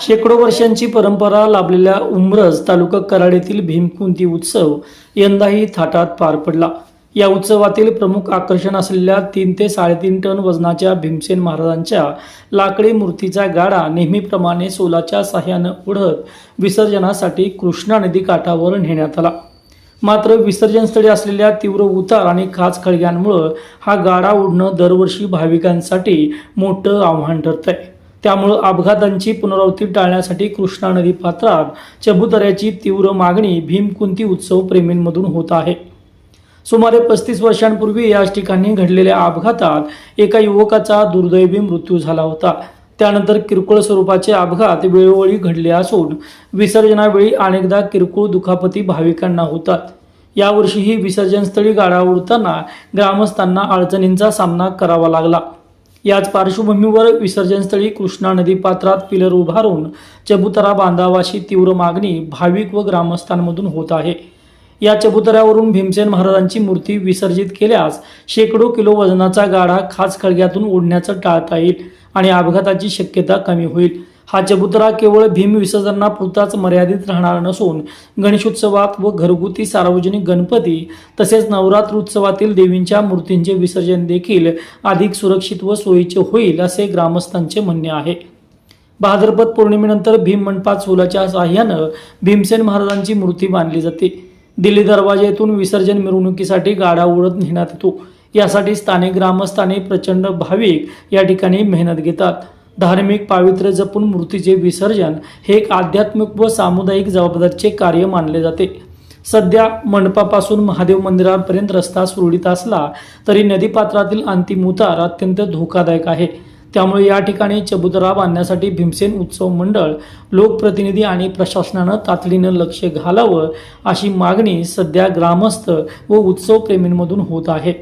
शेकडो वर्षांची परंपरा लाभलेल्या उमरज तालुका कराड येथील भीमकुंती उत्सव यंदाही थाटात पार पडला. या उत्सवातील प्रमुख आकर्षण असलेल्या तीन ते साडेतीन टन वजनाच्या भीमसेन महाराजांच्या लाकडी मूर्तीचा गाडा नेहमीप्रमाणे सोलाच्या साह्यानं उडत विसर्जनासाठी कृष्णा नदी काठावर नेण्यात आला. मात्र विसर्जनस्थळी असलेल्या तीव्र उतार आणि खाच खळग्यांमुळं हा गाडा उडणं दरवर्षी भाविकांसाठी मोठं आव्हान ठरतंय. आहे त्यामुळं अपघातांची पुनरावृत्ती टाळण्यासाठी कृष्णा नदी पात्रात चबुतऱ्याची तीव्र मागणी भीमकुंती उत्सव प्रेमींमधून होत आहे. सुमारे पस्तीस वर्षांपूर्वी याच ठिकाणी घडलेल्या अपघातात एका युवकाचा दुर्दैवी मृत्यू झाला होता. त्यानंतर किरकोळ स्वरूपाचे अपघात वेळोवेळी घडले असून विसर्जनावेळी अनेकदा किरकोळ दुखापती भाविकांना होतात. यावर्षीही विसर्जनस्थळी गाडा उडताना ग्रामस्थांना अडचणींचा सामना करावा लागला. याच पार्श्वभूमीवर विसर्जनस्थळी कृष्णा नदी पात्रात पिलर उभारून चबुतरा बांधावाशी तीव्र मागणी भाविक व ग्रामस्थांमधून होत आहे. या चबुतऱ्यावरून भीमसेन महाराजांची मूर्ती विसर्जित केल्यास शेकडो किलो वजनाचा गाडा खास खळग्यातून ओढण्याचं टाळता येईल आणि अपघाताची शक्यता कमी होईल. हा चबुतरा केवळ भीम विसर्जनापुरताच मर्यादित राहणार नसून गणेशोत्सवात व घरगुती सार्वजनिक गणपती तसेच नवरात्र उत्सवातील देवींच्या मूर्तींचे विसर्जन देखील अधिक सुरक्षित व सोयीचे होईल असे ग्रामस्थांचे म्हणणे आहे. भाद्रपद पौर्णिमेनंतर भीम मंडपात सोलाच्या साह्यानं भीमसेन महाराजांची मूर्ती बांधली जाते. दिल्ली दरवाजा येथून विसर्जन मिरवणुकीसाठी गाडा उडत नेण्यात येतो. यासाठी स्थानिक ग्रामस्थाने प्रचंड भाविक या ठिकाणी मेहनत घेतात. धार्मिक पावित्र्य जपून मूर्तीचे विसर्जन हे एक आध्यात्मिक व सामुदायिक जबाबदारीचे कार्य मानले जाते. सध्या मंडपापासून महादेव मंदिरापर्यंत रस्ता सुरळीत असला तरी नदीपात्रातील अंतिम उतार अत्यंत धोकादायक आहे. त्यामुळे या ठिकाणी चबुतरा बांधण्यासाठी भीमसेन उत्सव मंडळ लोकप्रतिनिधी आणि प्रशासनानं तातडीनं लक्ष घालावं अशी मागणी सध्या ग्रामस्थ व उत्सव प्रेमींमधून होत आहे.